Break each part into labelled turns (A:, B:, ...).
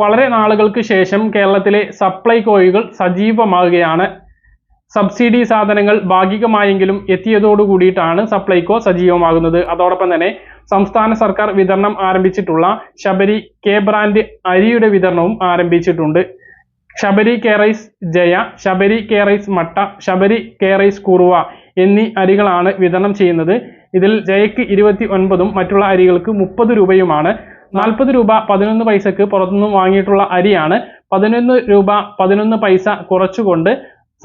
A: വളരെ നാളുകൾക്ക് ശേഷം കേരളത്തിലെ സപ്ലൈകോയുകൾ സജീവമാകുകയാണ് സബ്സിഡി സാധനങ്ങൾ ഭാഗികമായെങ്കിലും എത്തിയതോടു കൂടിയിട്ടാണ് സപ്ലൈകോ സജീവമാകുന്നത്. അതോടൊപ്പം തന്നെ സംസ്ഥാന സർക്കാർ വിതരണം ആരംഭിച്ചിട്ടുള്ള ശബരി കെ ബ്രാൻഡ് അരിയുടെ വിതരണവും ആരംഭിച്ചിട്ടുണ്ട്. Sabari K rice Jaya Sabari K rice Matta Sabari K rice Kuruva എന്നീ അരികളാണ് വിതരണം ചെയ്യുന്നത്. ഇതിൽ ജയക്ക് ഇരുപത്തി ഒൻപതും മറ്റുള്ള അരികൾക്ക് മുപ്പത് രൂപയുമാണ് നാൽപ്പത് രൂപ പതിനൊന്ന് പൈസക്ക് പുറത്തുനിന്ന് വാങ്ങിയിട്ടുള്ള അരിയാണ്. പതിനൊന്ന് രൂപ പതിനൊന്ന് പൈസ കുറച്ചുകൊണ്ട്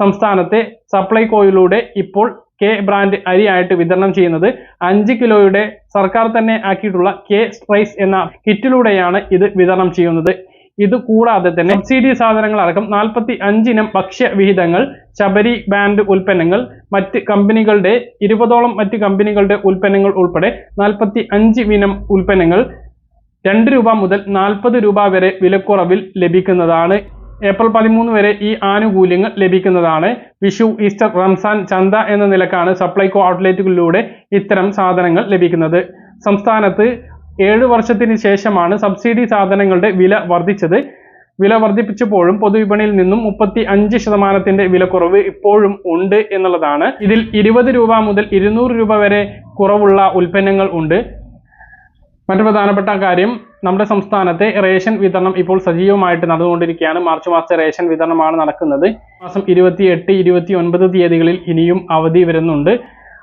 A: സംസ്ഥാനത്തെ സപ്ലൈകോയിലൂടെ ഇപ്പോൾ കെ ബ്രാൻഡ് അരിയായിട്ട് വിതരണം ചെയ്യുന്നത്. അഞ്ച് കിലോയുടെ സർക്കാർ തന്നെ ആക്കിയിട്ടുള്ള കെ സ്പ്രൈസ് എന്ന കിറ്റിലൂടെയാണ് ഇത് വിതരണം ചെയ്യുന്നത്. ഇത് കൂടാതെ തന്നെ സബ്സിഡി സാധനങ്ങൾ അടക്കം നാൽപ്പത്തി അഞ്ചിനം ഭക്ഷ്യവിഹിതങ്ങൾ ശബരി ബാൻഡ് ഉൽപ്പന്നങ്ങൾ മറ്റ് കമ്പനികളുടെ ഇരുപതോളം മറ്റ് കമ്പനികളുടെ ഉൽപ്പന്നങ്ങൾ ഉൾപ്പെടെ നാൽപ്പത്തി അഞ്ച് ഇനം ഉൽപ്പന്നങ്ങൾ രണ്ട് രൂപ മുതൽ നാൽപ്പത് രൂപ വരെ വിലക്കുറവിൽ ലഭിക്കുന്നതാണ്. ഏപ്രിൽ പതിമൂന്ന് വരെ ഈ ആനുകൂല്യങ്ങൾ ലഭിക്കുന്നതാണ്. വിഷു ഈസ്റ്റർ റംസാൻ ചന്ത എന്ന നിലക്കാണ് സപ്ലൈകോ ഔട്ട്ലെറ്റുകളിലൂടെ ഇത്തരം സാധനങ്ങൾ ലഭിക്കുന്നത്. സംസ്ഥാനത്ത് ഏഴ് വർഷത്തിന് ശേഷമാണ് സബ്സിഡി സാധനങ്ങളുടെ വില വർദ്ധിച്ചത്. വില വർദ്ധിപ്പിച്ചപ്പോഴും പൊതുവിപണിയിൽ നിന്നും മുപ്പത്തി അഞ്ച് ശതമാനത്തിന്റെ വിലക്കുറവ് ഇപ്പോഴും ഉണ്ട് എന്നുള്ളതാണ്. ഇതിൽ ഇരുപത് രൂപ മുതൽ ഇരുന്നൂറ് രൂപ വരെ കുറവുള്ള ഉൽപ്പന്നങ്ങൾ ഉണ്ട്. മറ്റു പ്രധാനപ്പെട്ട കാര്യം നമ്മുടെ സംസ്ഥാനത്തെ റേഷൻ വിതരണം ഇപ്പോൾ സജീവമായിട്ട് നടന്നുകൊണ്ടിരിക്കുകയാണ്. മാർച്ച് മാസത്തെ റേഷൻ വിതരണമാണ് നടക്കുന്നത്. മാസം ഇരുപത്തി എട്ട് ഇരുപത്തി ഒൻപത് തീയതികളിൽ ഇനിയും അവധി വരുന്നുണ്ട്.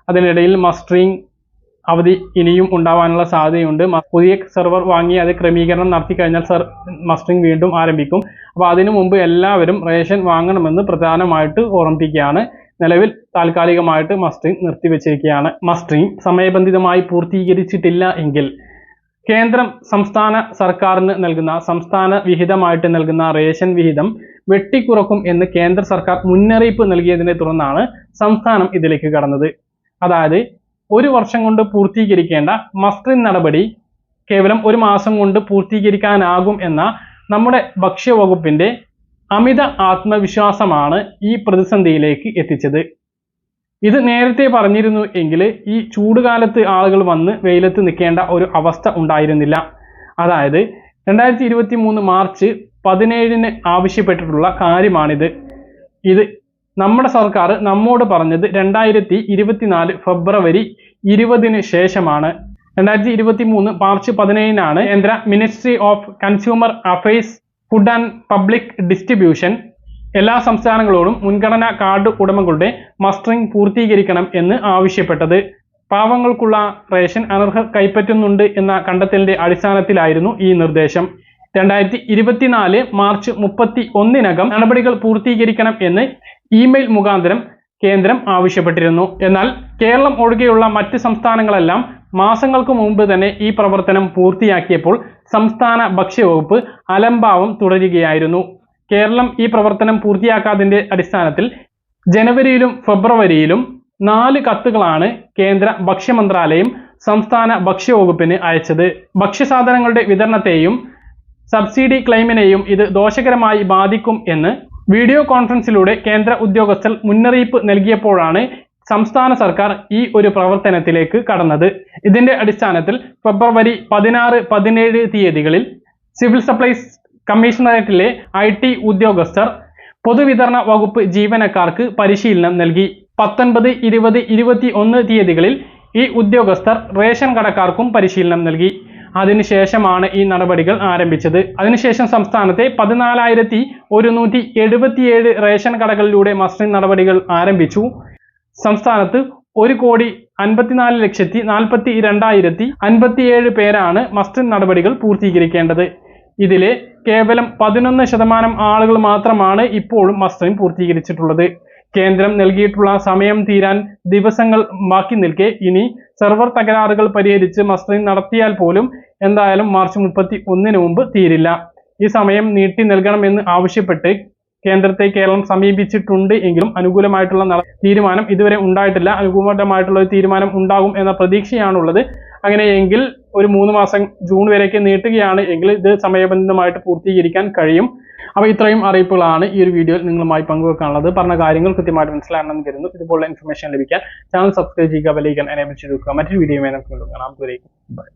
A: അതിനിടയിൽ മസ്റ്ററിംഗ് അവധി ഇനിയും ഉണ്ടാവാനുള്ള സാധ്യതയുണ്ട്. പുതിയ സെർവർ വാങ്ങി അത് ക്രമീകരണം നടത്തി കഴിഞ്ഞാൽ സർ മസ്റ്ററിംഗ് വീണ്ടും ആരംഭിക്കും. അപ്പോൾ അതിനു മുമ്പ് എല്ലാവരും റേഷൻ വാങ്ങണമെന്ന് പ്രധാനമായിട്ട് ഓർമ്മിപ്പിക്കുകയാണ്. നിലവിൽ താൽക്കാലികമായിട്ട് മസ്റ്ററിംഗ് നിർത്തിവെച്ചിരിക്കുകയാണ്. മസ്റ്ററിംഗ് സമയബന്ധിതമായി പൂർത്തീകരിച്ചിട്ടില്ല എങ്കിൽ കേന്ദ്രം സംസ്ഥാന സർക്കാരിന് നൽകുന്ന സംസ്ഥാന വിഹിതമായിട്ട് നൽകുന്ന റേഷൻ വിഹിതം വെട്ടിക്കുറക്കും എന്ന് കേന്ദ്ര സർക്കാർ മുന്നറിയിപ്പ് നൽകിയതിനെ തുടർന്നാണ് സംസ്ഥാനം ഇതിലേക്ക് കടന്നത്. അതായത് ഒരു വർഷം കൊണ്ട് പൂർത്തീകരിക്കേണ്ട മസ്റ്റിൻ നടപടി കേവലം ഒരു മാസം കൊണ്ട് പൂർത്തീകരിക്കാനാകും എന്ന നമ്മുടെ ഭക്ഷ്യവകുപ്പിന്റെ അമിത ആത്മവിശ്വാസമാണ് ഈ പ്രതിസന്ധിയിലേക്ക് എത്തിച്ചത്. ഇത് നേരത്തെ പറഞ്ഞിരുന്നു എങ്കിൽ ഈ ചൂടുകാലത്ത് ആളുകൾ വന്ന് വെയിലത്ത് നിൽക്കേണ്ട ഒരു അവസ്ഥ ഉണ്ടായിരുന്നില്ല. അതായത് രണ്ടായിരത്തി ഇരുപത്തി മൂന്ന് മാർച്ച് പതിനേഴിന് ആവശ്യപ്പെട്ടിട്ടുള്ള കാര്യമാണിത്. ഇത് നമ്മുടെ സർക്കാർ നമ്മോട് പറഞ്ഞത് രണ്ടായിരത്തി ഇരുപത്തിനാല് ഫെബ്രുവരി ഇരുപതിന് ശേഷമാണ്. രണ്ടായിരത്തി ഇരുപത്തി മൂന്ന് മാർച്ച് പതിനേഴിനാണ് കേന്ദ്ര ministry of consumer affairs food and public distribution എല്ലാ സംസ്ഥാനങ്ങളോടും മുൻഗണനാ കാർഡ് ഉടമകളുടെ മസ്റ്ററിംഗ് പൂർത്തീകരിക്കണം എന്ന് ആവശ്യപ്പെട്ടത്. പാവങ്ങൾക്കുള്ള റേഷൻ അനർഹർ കൈപ്പറ്റുന്നുണ്ട് എന്ന കണ്ടെത്തലിന്റെ അടിസ്ഥാനത്തിലായിരുന്നു ഈ നിർദ്ദേശം. രണ്ടായിരത്തി ഇരുപത്തിനാല് മാർച്ച് മുപ്പത്തി ഒന്നിനകം നടപടികൾ പൂർത്തീകരിക്കണം എന്ന് ഇമെയിൽ മുഖാന്തരം കേന്ദ്രം ആവശ്യപ്പെട്ടിരുന്നു. എന്നാൽ കേരളം ഒഴികെയുള്ള മറ്റ് സംസ്ഥാനങ്ങളെല്ലാം മാസങ്ങൾക്ക് മുമ്പ് തന്നെ ഈ പ്രവർത്തനം പൂർത്തിയാക്കിയപ്പോൾ സംസ്ഥാന ഭക്ഷ്യവകുപ്പ് അലംഭാവം തുടരുകയായിരുന്നു. കേരളം ഈ പ്രവർത്തനം പൂർത്തിയാക്കാതിന്റെ അടിസ്ഥാനത്തിൽ ജനുവരിയിലും ഫെബ്രുവരിയിലും നാല് കത്തുകളാണ് കേന്ദ്ര ഭക്ഷ്യമന്ത്രാലയം സംസ്ഥാന ഭക്ഷ്യവകുപ്പിന് അയച്ചത്. ഭക്ഷ്യസാധനങ്ങളുടെ വിതരണത്തെയും സബ്സിഡി ക്ലെയിമിനെയും ഇത് ദോഷകരമായി ബാധിക്കും എന്ന് വീഡിയോ കോൺഫറൻസിലൂടെ കേന്ദ്ര ഉദ്യോഗസ്ഥർ മുന്നറിയിപ്പ് നൽകിയപ്പോഴാണ് സംസ്ഥാന സർക്കാർ ഈ ഒരു പ്രവർത്തനത്തിലേക്ക് കടന്നത്. ഇതിന്റെ അടിസ്ഥാനത്തിൽ ഫെബ്രുവരി പതിനാറ് പതിനേഴ് തീയതികളിൽ സിവിൽ സപ്ലൈസ് കമ്മീഷണറേറ്റിലെ ഐ ടി ഉദ്യോഗസ്ഥർ പൊതുവിതരണ വകുപ്പ് ജീവനക്കാർക്ക് പരിശീലനം നൽകി. പത്തൊൻപത് ഇരുപത് ഇരുപത്തി ഒന്ന് തീയതികളിൽ ഈ ഉദ്യോഗസ്ഥർ റേഷൻ കടക്കാർക്കും പരിശീലനം നൽകി. അതിനുശേഷമാണ് ഈ നടപടികൾ ആരംഭിച്ചത്. അതിനുശേഷം സംസ്ഥാനത്തെ പതിനാലായിരത്തി ഒരുന്നൂറ്റി എഴുപത്തിയേഴ് റേഷൻ കടകളിലൂടെ മസ്റ്ററിംഗ് നടപടികൾ ആരംഭിച്ചു. സംസ്ഥാനത്ത് ഒരു കോടി അൻപത്തിനാല് ലക്ഷത്തി നാൽപ്പത്തി രണ്ടായിരത്തി അൻപത്തിയേഴ് പേരാണ് മസ്റ്റിൻ നടപടികൾ പൂർത്തീകരിക്കേണ്ടത്. ഇതിലെ കേവലം പതിനൊന്ന് ശതമാനം ആളുകൾ മാത്രമാണ് ഇപ്പോഴും മസ്റ്ററിംഗ് പൂർത്തീകരിച്ചിട്ടുള്ളത്. കേന്ദ്രം നൽകിയിട്ടുള്ള സമയം തീരാൻ ദിവസങ്ങൾ ബാക്കി നിൽക്കെ. ഇനി സെർവർ തകരാറുകൾ പരിഹരിച്ച് മസ്റ്ററിംഗ് നടത്തിയാൽ പോലും എന്തായാലും മാർച്ച് മുപ്പത്തി ഒന്നിന് മുമ്പ് തീരില്ല. ഈ സമയം നീട്ടി നൽകണമെന്ന് ആവശ്യപ്പെട്ട് കേന്ദ്രത്തെ കേരളം സമീപിച്ചിട്ടുണ്ട് എങ്കിലും അനുകൂലമായിട്ടുള്ള തീരുമാനം ഇതുവരെ ഉണ്ടായിട്ടില്ല. അനുകൂലമായിട്ടുള്ള ഒരു തീരുമാനം ഉണ്ടാകും എന്ന പ്രതീക്ഷയാണുള്ളത്. അങ്ങനെയെങ്കിൽ ഒരു മൂന്ന് മാസം ജൂൺ വരെയൊക്കെ നീട്ടുകയാണ് എങ്കിൽ ഇത് സമയബന്ധിതമായിട്ട് പൂർത്തീകരിക്കാൻ കഴിയും. അപ്പോൾ ഇത്രയും അറിയിപ്പുകളാണ് ഈ ഒരു വീഡിയോയിൽ നിങ്ങളുമായി പങ്കുവെക്കാനുള്ളത്. പറഞ്ഞ കാര്യങ്ങൾ കൃത്യമായിട്ട് മനസ്സിലാണെന്ന് കരുതുന്നു. ഇതുപോലുള്ള ഇൻഫർമേഷൻ ലഭിക്കാൻ ചാനൽ സബ്സ്ക്രൈബ് ചെയ്യുക ബെലൈക്കൻ എനേബിൾ ചെയ്ത് വെക്കുക. മറ്റൊരു വീഡിയോ നമുക്ക് വീണ്ടും കാണാം. ബൈ